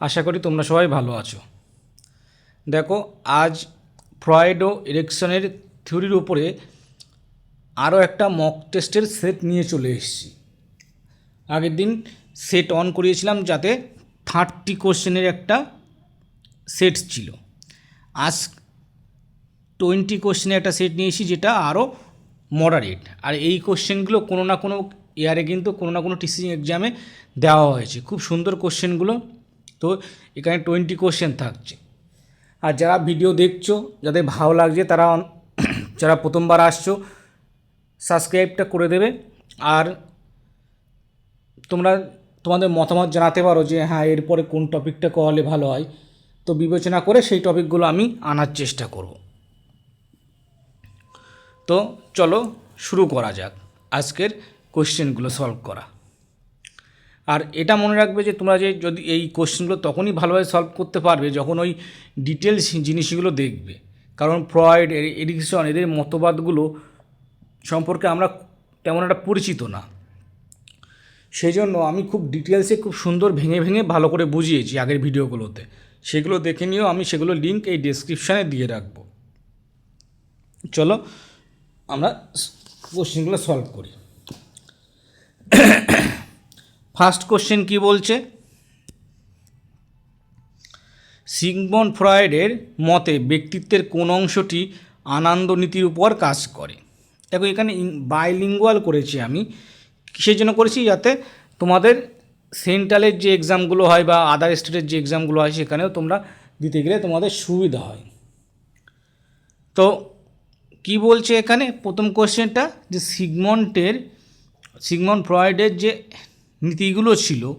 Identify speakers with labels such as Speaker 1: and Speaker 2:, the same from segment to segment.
Speaker 1: আশা করি তোমরা সবাই ভালো আছো। দেখো, আজ ফ্রয়েড ও ইলেকশনের থিওরির উপরে আরও একটা মক টেস্টের সেট নিয়ে চলে এসেছি। আগের দিন সেট অন করিয়েছিলাম যাতে থার্টি কোশ্চেনের একটা সেট ছিল। আজ টোয়েন্টি কোশ্চেনের একটা সেট নিয়েছি যেটা আরও মডারেট আর এই কোশ্চেনগুলো কোনো না কোনো ইয়ারে কিন্তু কোনো না কোনো টিচিং এক্সামে দেওয়া হয়েছে। খুব সুন্দর কোশ্চেনগুলো তো এখানে টোয়েন্টি কোশ্চেন থাকছে। আর যারা ভিডিও দেখছ, যাদের ভালো লাগছে, তারা যারা প্রথমবার আসছো সাবস্ক্রাইবটা করে দেবে। আর তোমরা তোমাদের মতামত জানাতে পারো যে হ্যাঁ এরপরে কোন টপিকটা করালে ভালো হয়। তো বিবেচনা করে সেই টপিকগুলো আমি আনার চেষ্টা করব। তো চলো শুরু করা যাক। আজকের কোশ্চেনগুলো সলভ করা। আর এটা মনে রাখবে যে তোমরা যে যদি এই কোশ্চেনগুলো তখনই ভালোভাবে সলভ করতে পারবে যখন ওই ডিটেলস জিনিসগুলো দেখবে। কারণ ফ্রয়েড এডিকশন এদের মতবাদগুলো সম্পর্কে আমরা তেমন একটা পরিচিত না। সেই জন্য আমি খুব ডিটেলসে খুব সুন্দর ভেঙে ভেঙে ভালো করে বুঝিয়েছি আগের ভিডিওগুলোতে। সেগুলো দেখে নিয়েও আমি সেগুলো লিঙ্ক এই ডেসক্রিপশানে দিয়ে রাখব। চলো আমরা কোশ্চেনগুলো সলভ করি। ফার্স্ট কোশ্চেন কি বলছে? সিগমন ফ্রয়েডের মতে ব্যক্তিত্বের কোন অংশটি আনন্দ নীতির উপর কাজ করে। দেখো, এখানে বাইলিঙ্গুয়াল করেছি আমি। কিসের জন্য করেছি? যাতে তোমাদের সেন্ট্রালের যে এক্সামগুলো হয় বা আদার স্টেটের যে এক্সামগুলো হয়, সেখানেও তোমরা দিতে গেলে তোমাদের সুবিধা হয়। তো কি বলছে এখানে? প্রথম কোশ্চেনটা, যে সিগমন্টের সিগমন্ড ফ্রয়েডের যে নীতিগুলো ছিল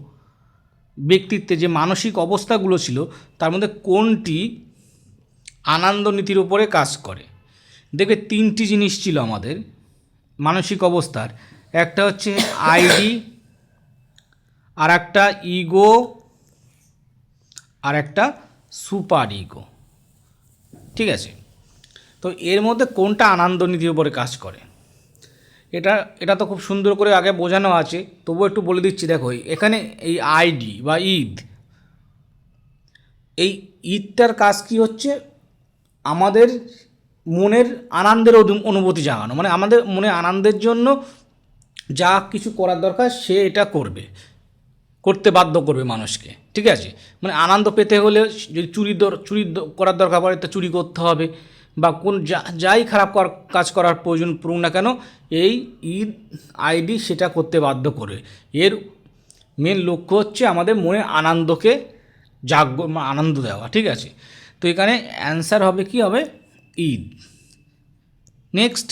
Speaker 1: ব্যক্তিত্বে যে মানসিক অবস্থাগুলো ছিল, তার মধ্যে কোনটি আনন্দ নীতির উপরে কাজ করে? দেখবে তিনটি জিনিস ছিল আমাদের, মানসিক অবস্থার। একটা হচ্ছে আইডি আর একটা ইগো আর একটা সুপার ইগো। ঠিক আছে? তো এর মধ্যে কোনটা আনন্দ নীতির উপরে কাজ করে? এটা এটা তো খুব সুন্দর করে আগে বোঝানো আছে, তবুও একটু বলে দিচ্ছি, দেখো এখানে এই আইডি বা ঈদ, এই ঈদটার কাজ কি হচ্ছে? আমাদের মনের আনন্দের অনুভূতি জাগানো মানে আমাদের মনে আনন্দের জন্য যা কিছু করার দরকার, সে এটা করবে, করতে বাধ্য করবে মানুষকে, ঠিক আছে? মানে আনন্দ পেতে হলে যদি চুরি চুরি করার দরকার পড়ে, তা চুরি করতে হবে। বা কোন যাই খারাপ কাজ করার প্রয়োজন পড়ুক না কেন, এই ঈদ আইডি সেটা করতে বাধ্য করে। এর মেন লক্ষ্য হচ্ছে আমাদের মনে আনন্দকে জাগ্য আনন্দ দেওয়া, ঠিক আছে? তো এখানে অ্যান্সার হবে কি হবে? ঈদ। নেক্সট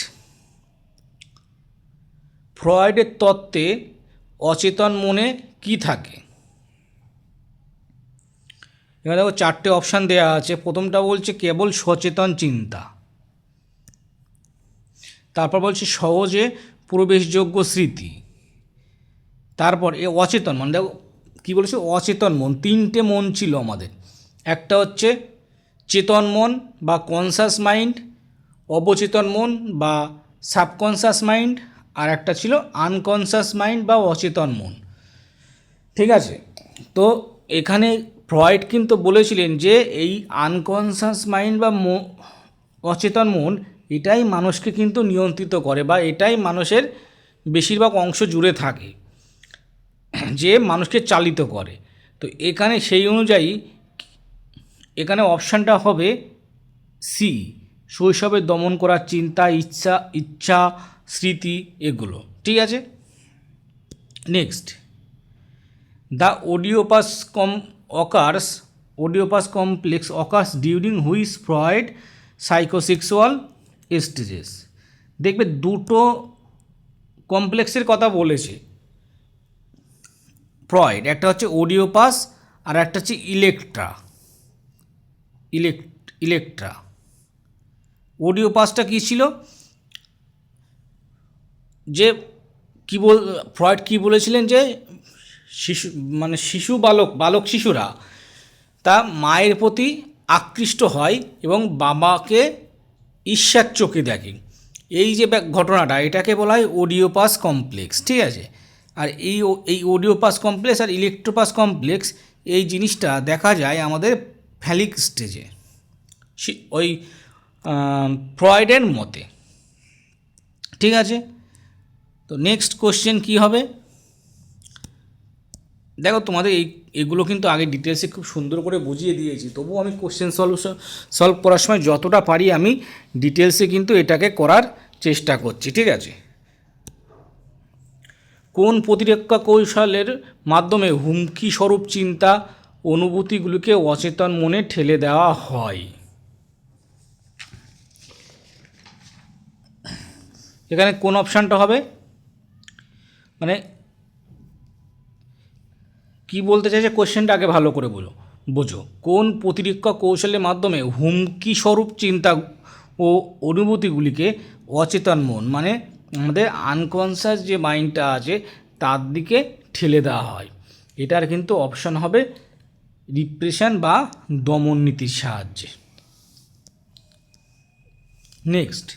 Speaker 1: ফ্রয়েডের তত্ত্বে অচেতন মনে কি থাকে? এখানে দেখো চারটে অপশান দেওয়া আছে। প্রথমটা বলছে কেবল সচেতন চিন্তা। তারপর বলছে সহজে প্রবেশযোগ্য স্মৃতি। তারপর এ অচেতন মানে দেখো কী বলেছে? অচেতন মন, তিনটে মন ছিল আমাদের। একটা হচ্ছে চেতন মন বা কনসাস মাইন্ড অবচেতন মন বা সাবকনসাস মাইন্ড আর একটা ছিল আনকনসাস মাইন্ড বা অচেতন মন। ঠিক আছে? তো এখানে ফ্রয়েড কিন্তু বলেছিলেন যে এই আনকনসাস মাইন্ড বা অচেতন মন, এটাই মানুষকে কিন্তু নিয়ন্ত্রিত করে বা এটাই মানুষের বেশিরভাগ অংশ জুড়ে থাকে, যে মানুষকে চালিত করে। তো এখানে সেই অনুযায়ী এখানে অপশানটা হবে সি শৈশবে দমন করার চিন্তা, ইচ্ছা ইচ্ছা, স্মৃতি এগুলো। ঠিক আছে? Next the Oedipus com occurs Oedipus complex occurs during which Freud, psychosexual stages দেখবে দুটো কমপ্লেক্সের কথা বলেছে। ফ্রয়েড, একটা হচ্ছে ওডিওপাস আর একটা হচ্ছে ইলেকট্রা। ইলেক ইলেকট্রা। ওডিওপাসটা কী ছিল? যে কী বল, ফ্রয়েড কী বলেছিলেন যে শিশু মানে শিশু বালক বালক শিশুরা, তা মায়ের প্রতি আকৃষ্ট হয় এবং বাবাকে ঈর্ষার চোখে দেখে। এই যে ঘটনাটা, এটাকে বলা হয় ওডিওপাস কমপ্লেক্স, ঠিক আছে? আর এই এই ওডিওপাস কমপ্লেক্স আর ইলেকট্রোপাস কমপ্লেক্স, এই জিনিসটা দেখা যায় আমাদের ফ্যালিক স্টেজে। ওই ফ্রয়েডের মতে। ঠিক আছে? তো নেক্সট কোশ্চেন কি হবে? দেখো তোমাদের এই, এগুলো কিন্তু আগে ডিটেলসে খুব সুন্দর করে বুঝিয়ে দিয়েছি, তবুও আমি কোশ্চেন সলিউশন সলভ করার সময় যতটা পারি আমি ডিটেলসে কিন্তু এটাকে করার চেষ্টা করছি, ঠিক আছে? কোন প্রতিরক্ষা কৌশলের মাধ্যমে হুমকি স্বরূপ চিন্তা অনুভূতিগুলিকে অচেতন মনে ঠেলে দেওয়া হয়? এখানে কোন অপশানটা হবে? মানে কি বলতে চাইছে কোশ্চেনটা আগে ভালো করে বোঝো বোঝো, কোন প্রতিরক্ষা কৌশলের মাধ্যমে হুমকি স্বরূপ চিন্তা ও অনুভূতিগুলিকে অচেতন মন মানে আমাদের আনকনসিয়াস যে মাইন্ডটা আছে, তার দিকে ঠেলে দেওয়া হয়। এটার কিন্তু অপশান হবে রিপ্রেশন বা দমন নীতির সাহায্যে। নেক্সট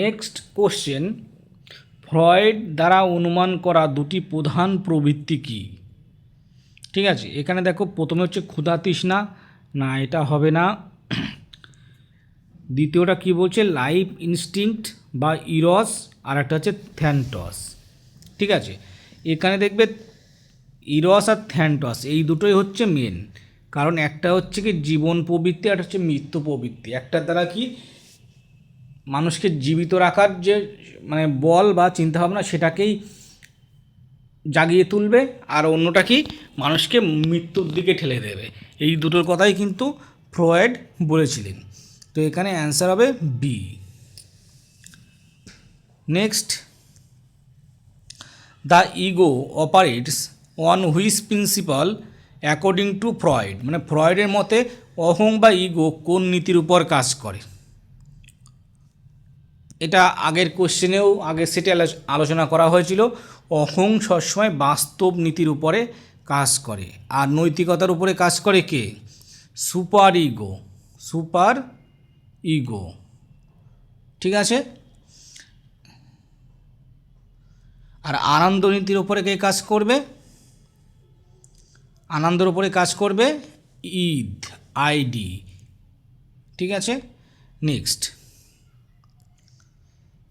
Speaker 1: নেক্সট কোশ্চেন ফ্রয়েড দ্বারা অনুমান করা দুটি প্রধান প্রবৃত্তি কী? ঠিক আছে, এখানে দেখো প্রথমে হচ্ছে ক্ষুধা তৃষ্ণা, না, এটা হবে না। দ্বিতীয়টা কি বলছে? লাইফ ইনস্টিংক্ট বা ইরস, আর একটা হচ্ছে থ্যান্টস। ঠিক আছে, এখানে দেখবে ইরস আর থ্যান্টস, এই দুটোই হচ্ছে মেন কারণ একটা হচ্ছে কি জীবন প্রবৃত্তি, আর হচ্ছে মৃত্যু প্রবৃত্তি। একটার দ্বারা কি মানুষকে জীবিত রাখার যে মানে বল বা চিন্তাভাবনা সেটাকেই জাগিয়ে তুলবে আর অন্যটা কি? মানুষকে মৃত্যুর দিকে ঠেলে দেবে। এই দুটোর কথাই কিন্তু ফ্রয়েড বলেছিলেন। তো এখানে অ্যান্সার হবে B. Next. The ego operates on which principle according to Freud? মানে ফ্রয়েডের মতে, অহং বা ইগো কোন নীতির উপর কাজ করে? এটা আগের কোশ্চেনেও আগের সেটে আলো- আলোচনা করা হয়েছিল। অহং সবসময় বাস্তব নীতির উপরে কাজ করে। আর নৈতিকতার উপরে কাজ করে কে? Super ego. Super ego. ঠিক আছে? আর আনন্দ নীতির উপরে কে কাজ করবে? আনন্দের উপরে কাজ করবে ঈদ, আইডি। ঠিক আছে? Next.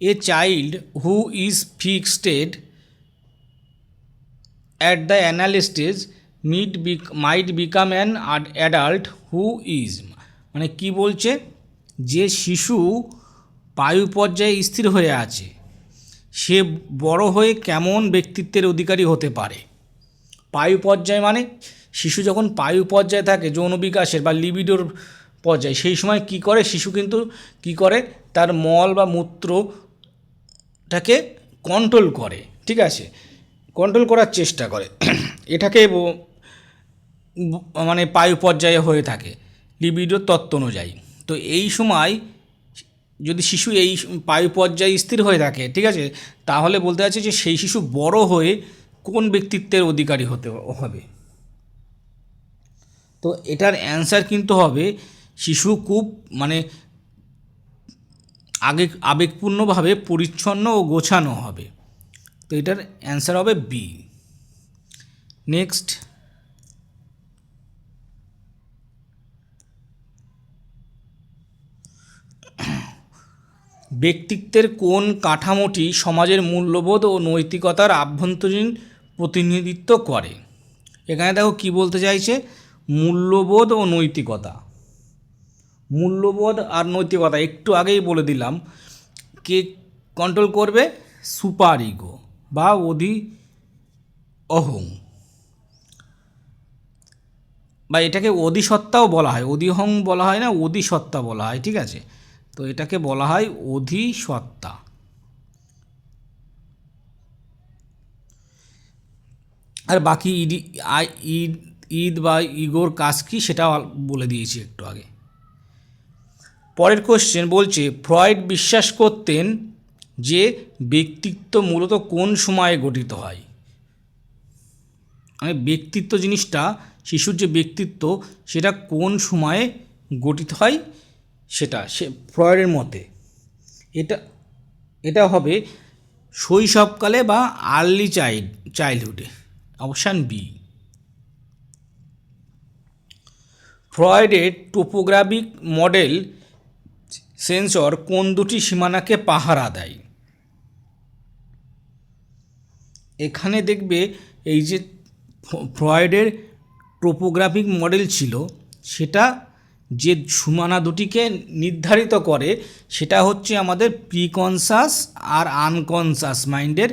Speaker 1: Who is fixated at the anal stage might, bec- might become an ad- adult who is মানে কি বলছে? যে শিশু বায়ু পর্যায়ে স্থির হয়ে আছে সে বড় হয়ে কেমন ব্যক্তিত্বের অধিকারী হতে পারে? পায়ু পর্যায় মানে শিশু যখন পায়ু পর্যায়ে থাকে যৌন বিকাশের বা লিবিডোর পর্যায়ে সেই সময় কি করে? শিশু কিন্তু কি করে? তার মল বা মূত্রটাকে কন্ট্রোল করে, ঠিক আছে? কন্ট্রোল করার চেষ্টা করে। এটাকে মানে পায়ু পর্যায়ে হয়ে থাকে লিবিডোর তত্ত্ব অনুযায়ী। তো এই সময় যদি শিশু এই পায়ু পর্যায়ে স্থির হয়ে থাকে, ঠিক আছে? তাহলে বলতে আছে যে সেই শিশু বড় হয়ে কোন ব্যক্তিত্বের অধিকারী হতে হবে? তো এটার অ্যান্সার কিন্তু হবে, শিশু খুব মানে আগে, আবেগপূর্ণভাবে পরিচ্ছন্ন ও গোছানো হবে। তো এটার অ্যান্সার হবে বি নেক্সট ব্যক্তিত্বের কোন কাঠামোটি সমাজের মূল্যবোধ ও নৈতিকতার আভ্যন্তরীণ প্রতিনিধিত্ব করে? এখানে দেখো কি বলতে চাইছে? মূল্যবোধ ও নৈতিকতা। মূল্যবোধ আর নৈতিকতা, একটু আগেই বলে দিলাম, কে কন্ট্রোল করবে? সুপার ইগো বা অধি অহং। বা এটাকে অধিসত্তাও বলা হয়, অধিহং বলা হয় না, অধিসত্তা বলা হয়, ঠিক আছে? তো এটাকে বলা হয় অধিসত্তা। আর বাকি ইডি আই ঈদ ঈদ বা ইগোর কাজ কী? সেটাও বলে দিয়েছি একটু আগে। পরের কোশ্চেন বলছে, ফ্রয়েড বিশ্বাস করতেন যে ব্যক্তিত্ব মূলত কোন সময়ে গঠিত হয়? মানে ব্যক্তিত্ব জিনিসটা, শিশুর যে ব্যক্তিত্ব, সেটা কোন সময়ে গঠিত হয়? সেটা, সে ফ্রয়েডের মতে। এটা এটা হবে শৈশবকালে বা আর্লি চাইল্ড চাইল্ডহুডে অপশান বি ফ্রয়েডের টোপোগ্রাফিক মডেল সেন্সর কোন দুটি সীমানাকে পাহারা দেয়? এখানে দেখবে এই যে ফ্রয়েডের টোপোগ্রাফিক মডেল ছিল, সেটা যে সীমানা দুটিকে নির্ধারিত করে, সেটা হচ্ছে আমাদের প্রিকনসাস আর আনকনসাস মাইন্ডের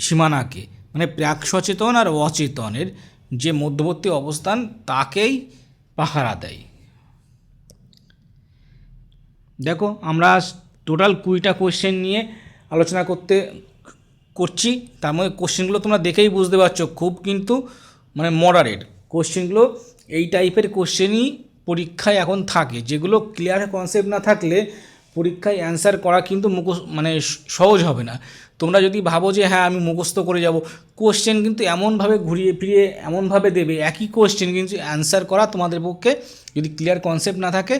Speaker 1: সীমানাকে মানে প্রাক সচেতন আর অচেতনের যে মধ্যবর্তী অবস্থান, তাকেই পাহারা দেয়। দেখো, আমরা টোটাল কুড়িটা কোশ্চেন নিয়ে আলোচনা করতে করছি। তার মধ্যে কোশ্চেনগুলো তোমরা দেখেই বুঝতে পারছ খুব, কিন্তু মানে মডারেট কোশ্চেনগুলো এই টাইপের কোশ্চেনই পরীক্ষায় এখন থাকে। যেগুলো ক্লিয়ার কনসেপ্ট না থাকলে পরীক্ষায় অ্যান্সার করা কিন্তু মুখস মানে সহজ হবে না। তোমরা যদি ভাবো যে হ্যাঁ আমি মুখস্থ করে যাব। কোশ্চেন কিন্তু এমনভাবে ঘুরিয়ে ফিরিয়ে, এমনভাবে দেবে, একই কোশ্চেন কিন্তু অ্যান্সার করা তোমাদের পক্ষে যদি ক্লিয়ার কনসেপ্ট না থাকে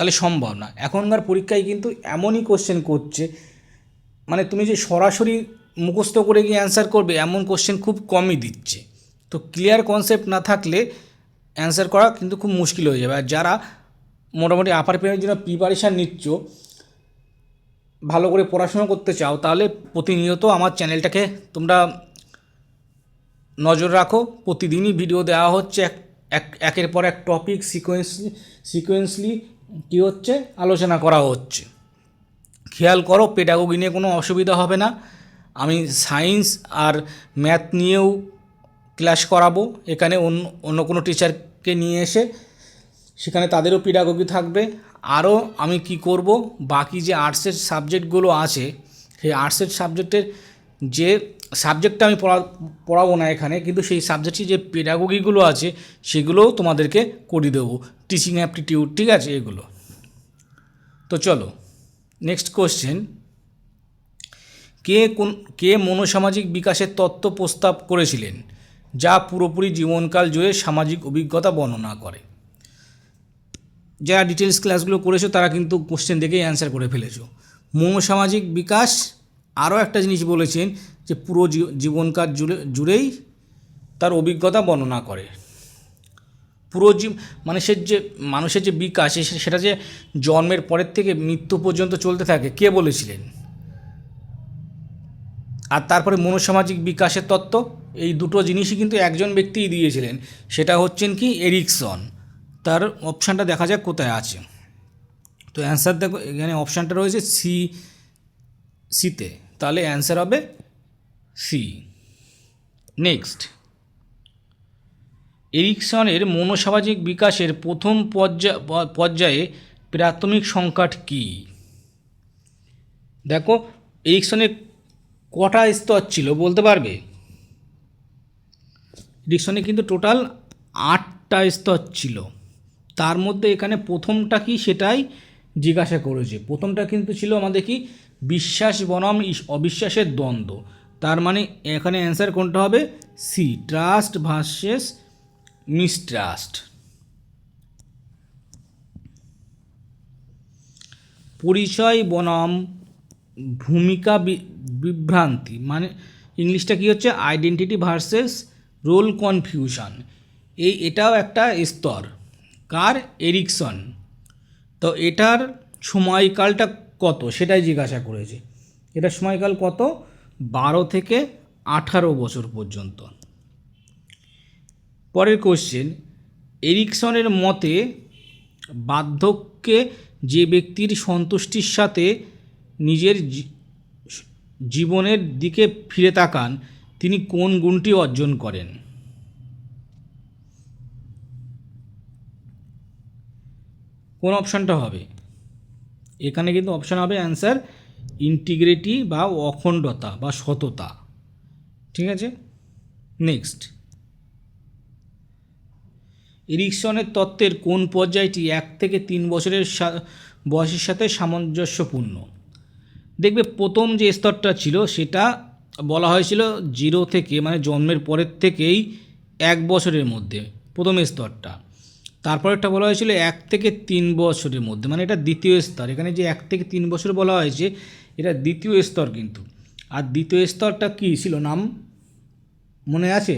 Speaker 1: তাহলে সম্ভব না। এখনকার পরীক্ষায় কিন্তু এমনই কোশ্চেন করছে মানে তুমি যে সরাসরি মুখস্থ করে গিয়ে অ্যান্সার করবে, এমন কোশ্চেন খুব কমই দিচ্ছে। তো ক্লিয়ার কনসেপ্ট না থাকলে অ্যান্সার করা কিন্তু খুব মুশকিল হয়ে যাবে। আর যারা মোটামুটি আপার পেমেন্টের জন্য প্রিপারেশান নিচ্ছ, ভালো করে পড়াশোনা করতে চাও, তাহলে প্রতিনিয়ত আমার চ্যানেলটাকে তোমরা নজর রাখো। প্রতিদিনই ভিডিও দেওয়া হচ্ছে, এক এক, একের পর এক টপিক সিকোয়েন্সলি সিকোয়েন্সলি কী হচ্ছে? আলোচনা করা হচ্ছে। খেয়াল করো পেডাগোগি নিয়ে কোনো অসুবিধা হবে না। আমি সায়েন্স আর ম্যাথ নিয়েও ক্লাস করাবো। এখানে অন্য অন্য কোনো টিচারকে নিয়ে এসে সেখানে তাদেরও পেডাগোগি থাকবে। আরও আমি কি করব? বাকি যে আর্টসের সাবজেক্টগুলো আছে, সেই আর্টসের সাবজেক্টের যে সাবজেক্টটা আমি পড়া পড়াবো না এখানে, কিন্তু সেই সাবজেক্টে যে পেডাগোগিগুলো আছে, সেগুলোও তোমাদেরকে করিয়ে দেবো। টিচিং অ্যাপটিটিউড ঠিক আছে, এগুলো। তো চলো নেক্সট কোশ্চেন কে কোন, কে মনোসামাজিক বিকাশের তত্ত্ব প্রস্তাব করেছিলেন, যা পুরোপুরি জীবনকাল জুড়ে সামাজিক অভিজ্ঞতা বর্ণনা করে? যারা ডিটেলস ক্লাসগুলো করেছ, তারা কিন্তু কোশ্চেন দেখেই অ্যান্সার করে ফেলেছো। মনোসামাজিক বিকাশ, আরও একটা জিনিস বলেছেন যে পুরো জী- জীবনকাল জুড়ে, জুড়েই তার অভিজ্ঞতা বর্ণনা করে। পুরো জীব, মানুষের যে মানুষের যে বিকাশ সেটা যে জন্মের পরের থেকে মৃত্যু পর্যন্ত চলতে থাকে, কে বলেছিলেন? আর তারপরে মনোসামাজিক বিকাশের তত্ত্ব, এই দুটো জিনিসই কিন্তু একজন ব্যক্তিই দিয়েছিলেন। সেটা হচ্ছেন কি? এরিকসন। তার অপশানটা দেখা যাক কোথায় আছে। তো অ্যান্সার দেখো, এখানে অপশানটা রয়েছে সি, সিতে। তাহলে অ্যান্সার হবে সি নেক্সট এরিকসনের মনোসামাজিক বিকাশের প্রথম পর্যা পর্যায়ে প্রাথমিক সংকট কী? দেখো এরিকসনের কটা স্তর ছিল বলতে পারবে? এরিকসনে কিন্তু টোটাল আটটা স্তর ছিল। তার মধ্যে এখানে প্রথমটা কি সেটাই জিজ্ঞাসা করেছে। প্রথমটা কিন্তু ছিল আমাদের কি? বিশ্বাস বনাম অবিশ্বাসের দ্বন্দ্ব। তার মানে এখানে অ্যান্সার কোনটা হবে? সি ট্রাস্ট ভার্সেস মিসট্রাস্ট পরিচয়, বনাম, ভূমিকা বিভ্রান্তি। মানে ইংলিশটা কি হচ্ছে? আইডেন্টিটি ভার্সেস রোল কনফিউশন এই এটাও একটা স্তর। কার? এরিকসন তো এটার সময়কালটা কত? সেটাই জিজ্ঞাসা করেছে। এটার সময়কাল কত? বারো থেকে আঠারো বছর পর্যন্ত। পরের কোশ্চেন এরিকসনের মতে বার্ধক্যে যে ব্যক্তির সন্তুষ্টির সাথে নিজের জীবনের দিকে ফিরে তাকান, তিনি কোন গুণটি অর্জন করেন? কোন অপশানটা হবে? এখানে কিন্তু অপশান হবে অ্যান্সার ইন্টিগ্রিটি বা অখণ্ডতা বা সততা। ঠিক আছে? নেক্সট এরিকসনের তত্ত্বের কোন পর্যায়টি এক থেকে তিন বছরের বয়সের সাথে সামঞ্জস্যপূর্ণ? দেখবে প্রথম যে স্তরটা ছিল, সেটা বলা হয়েছিল জিরো থেকে মানে জন্মের পরের থেকেই এক বছরের মধ্যে, প্রথম স্তরটা। তারপরেরটা বলা হয়েছিল এক থেকে তিন বছরের মধ্যে মানে এটা দ্বিতীয় স্তর। এখানে যে এক থেকে তিন বছর বলা হয়েছে, এটা দ্বিতীয় স্তর কিন্তু। আর দ্বিতীয় স্তরটা কী ছিল? নাম মনে আছে?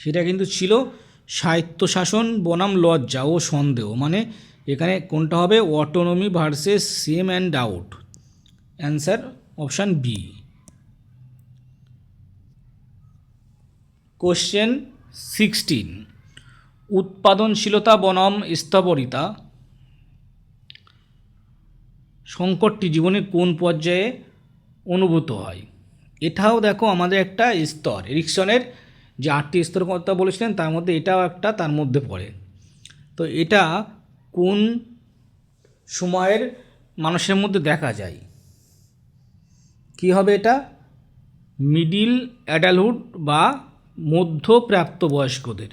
Speaker 1: সেটা কিন্তু ছিল স্বায়ত্তশাসন বনাম লজ্জা ও সন্দেহ মানে এখানে কোনটা হবে? Autonomy versus shame and doubt answer option B question sixteen উৎপাদনশীলতা বনম স্থবরিতা। সংকটটি জীবনের কোন পর্যায়ে অনুভূত হয়? এটাও দেখো আমাদের একটা স্তর। এরিকসনের যে আটটি স্তর কথা বলেছিলেন, তার মধ্যে এটাও একটা, তার মধ্যে পড়ে। তো এটা কোন সময়ের মানুষের মধ্যে দেখা যায়? কি হবে এটা? মিডিল অ্যাডালহুড বা মধ্যপ্রাপ্ত বয়স্কদের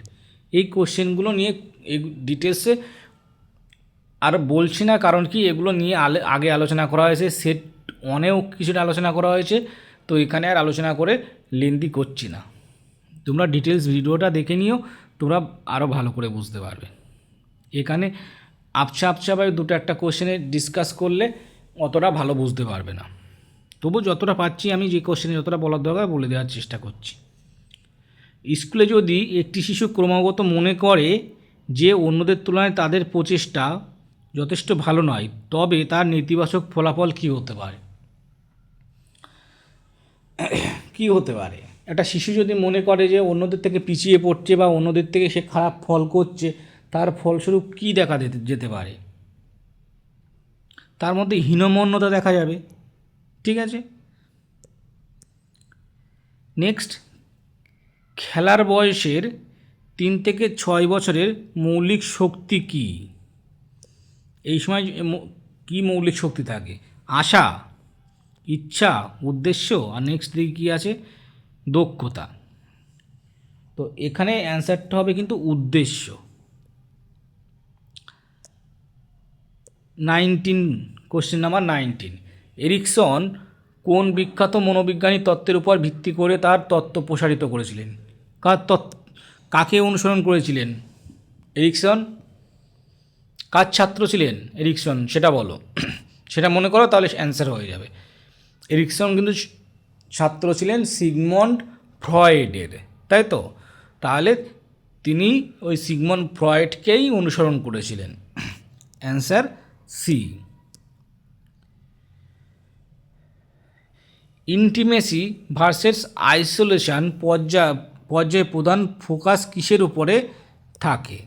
Speaker 1: এই কোশ্চেনগুলো নিয়ে এই ডিটেলসে আর বলছি না, কারণ কি এগুলো নিয়ে আগে আলোচনা করা হয়েছে সেট অনেক কিছুটা আলোচনা করা হয়েছে, তো এখানে আর আলোচনা করে লেন্দি করছি না। তোমরা ডিটেলস ভিডিওটা দেখে নিও, তোমরা আরও ভালো করে বুঝতে পারবে। এখানে আপছা আপছাভাবে দুটো একটা কোশ্চেনে ডিসকাস করলে অতটা ভালো বুঝতে পারবে না। তবু যতটা পাচ্ছি আমি যে কোশ্চেনে যতটা বলার দরকার বলে দেওয়ার চেষ্টা করছি। স্কুলে যদি একটি শিশু ক্রমাগত মনে করে যে অন্যদের তুলনায় তাদের প্রচেষ্টা যথেষ্ট ভালো নয় তবে তার নেতিবাচক ফলাফল কী হতে পারে? কী হতে পারে? একটা শিশু যদি মনে করে যে অন্যদের থেকে পিছিয়ে পড়ছে বা অন্যদের থেকে সে খারাপ ফল করছে তার ফলস্বরূপ কী দেখা যেতে পারে? তার মধ্যে হীনমন্যতা দেখা যাবে ঠিক আছে? নেক্সট খেলার বয়সের তিন থেকে ছয় বছরের মৌলিক শক্তি কী? এই সময় কী মৌলিক শক্তি থাকে? আশা, ইচ্ছা, উদ্দেশ্য, আর নেক্সট দিকে কী আছে? দক্ষতা। তো এখানে অ্যান্সারটা হবে কিন্তু উদ্দেশ্য। Nineteen question number nineteen. Erikson কোন বিখ্যাত মনোবিজ্ঞানী তত্ত্বের উপর ভিত্তি করে তার তত্ত্ব প্রসারিত করেছিলেন? কার কাকে অনুসরণ করেছিলেন? এরিকসন? কার ছাত্র ছিলেন? এরিকসন, সেটা বলো। সেটা মনে করো, তাহলে অ্যান্সার হয়ে যাবে। এরিকসন কিন্তু ছাত্র ছিলেন সিগমন্ড ফ্রয়েডের, তাই তো? তাহলে তিনি ওই সিগমন্ড ফ্রয়েডকেই অনুসরণ করেছিলেন। Answer C. Intimacy versus isolation পর্যায় পর্যায়ে প্রধান ফোকাস কিসের উপরে থাকে?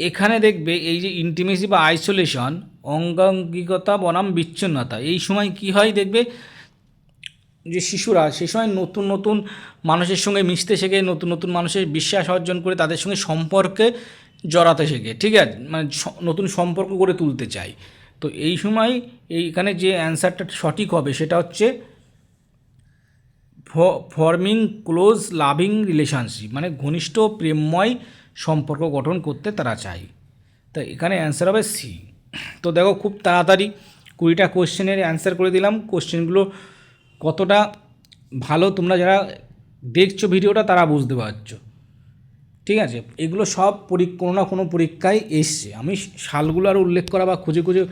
Speaker 1: এখানে দেখবে এই যে ইন্টিমেসি বা আইসোলেশন অঙ্গাঙ্গিকতা বনাম বিচ্ছিন্নতা। এই সময় কি হয় দেখবে? যে শিশুরা সে সময় নতুন নতুন মানুষের সঙ্গে মিশতে শেখে, নতুন নতুন মানুষের বিশ্বাস অর্জন করে তাদের সঙ্গে সম্পর্কে জড়াতে শেখে, ঠিক আছে? মানে নতুন সম্পর্ক গড়ে তুলতে চায়। তো এই সময় এইখানে যে অ্যান্সারটা সঠিক হবে সেটা হচ্ছে ফর্মিং ক্লোজ লাভিং রিলেশনশিপ মানে ঘনিষ্ঠ প্রেমময় সম্পর্ক গঠন করতে তারা চায়। তো এখানে অ্যান্সার হবে সি তো দেখো খুব তাড়াতাড়ি কুড়িটা কোশ্চেনের অ্যান্সার করে দিলাম। কোশ্চেনগুলো কতটা ভালো তোমরা যারা দেখছ ভিডিওটা তারা বুঝতে পারছ। ঠিক আছে? এগুলো সব কোনো না কোনো পরীক্ষায় এসছে। আমি সালগুলো আর উল্লেখ করা বা খুঁজে খুঁজে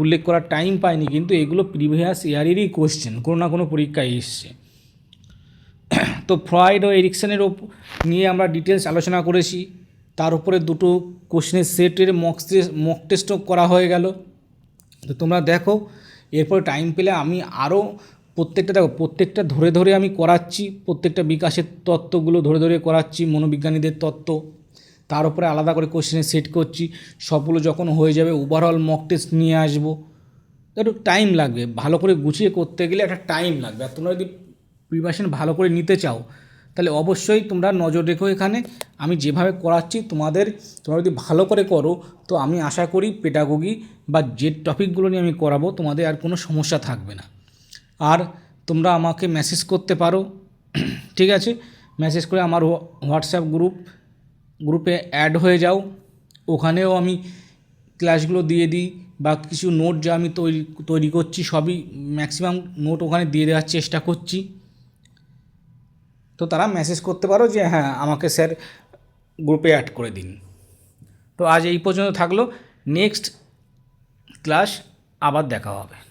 Speaker 1: উল্লেখ করার টাইম পাইনি, কিন্তু এগুলো প্রিভিয়াস ইয়ারেরই কোশ্চেন কোনো না কোনো পরীক্ষায় এসছে। তো ফ্রয়েড ও এরিকসনের নিয়ে আমরা ডিটেলস আলোচনা করেছি। তার উপরে দুটো কোশ্চেনের সেটের মক মক টেস্টও করা হয়ে গেল। তো তোমরা দেখো, এরপর টাইম পেলে আমি আরও প্রত্যেকটা, দেখো, প্রত্যেকটা ধরে ধরে আমি করাচ্ছি। প্রত্যেকটা বিকাশের তত্ত্বগুলো ধরে ধরে করাচ্ছি, মনোবিজ্ঞানীদের তত্ত্ব। তার উপরে আলাদা করে কোশ্চেনে সেট করছি। সবগুলো যখন হয়ে যাবে ওভারঅল মক টেস্ট নিয়ে আসব। একটু টাইম লাগবে। ভালো করে গুছিয়ে করতে গেলে একটা টাইম লাগবে। আর তোমরা যদি প্রিপারেশন ভালো করে নিতে চাও, তাহলে অবশ্যই তোমরা নজর রেখো এখানে। আমি যেভাবে করাচ্ছি তোমাদের, তোমরা যদি ভালো করে করো, তো আমি আশা করি পেডাগোগি বা যে টপিকগুলো নিয়ে আমি করাবো, তোমাদের আর কোনো সমস্যা থাকবে না। আর তোমরা আমাকে মেসেজ করতে পারো, ঠিক আছে? মেসেজ করে আমার হোয়া- হোয়াটসঅ্যাপ গ্রুপ গ্রুপে অ্যাড হয়ে যাও। ওখানেও আমি ক্লাসগুলো দিয়ে দিই বা কিছু নোট যা আমি তৈরি তৈরি করছি, সবই ম্যাক্সিমাম নোট ওখানে দিয়ে দেওয়ার চেষ্টা করছি। তো তারা মেসেজ করতে পারো যে হ্যাঁ আমাকে স্যার গ্রুপে অ্যাড করে দিন। তো আজ এই পর্যন্ত থাকল। নেক্সট ক্লাস আবার দেখা হবে।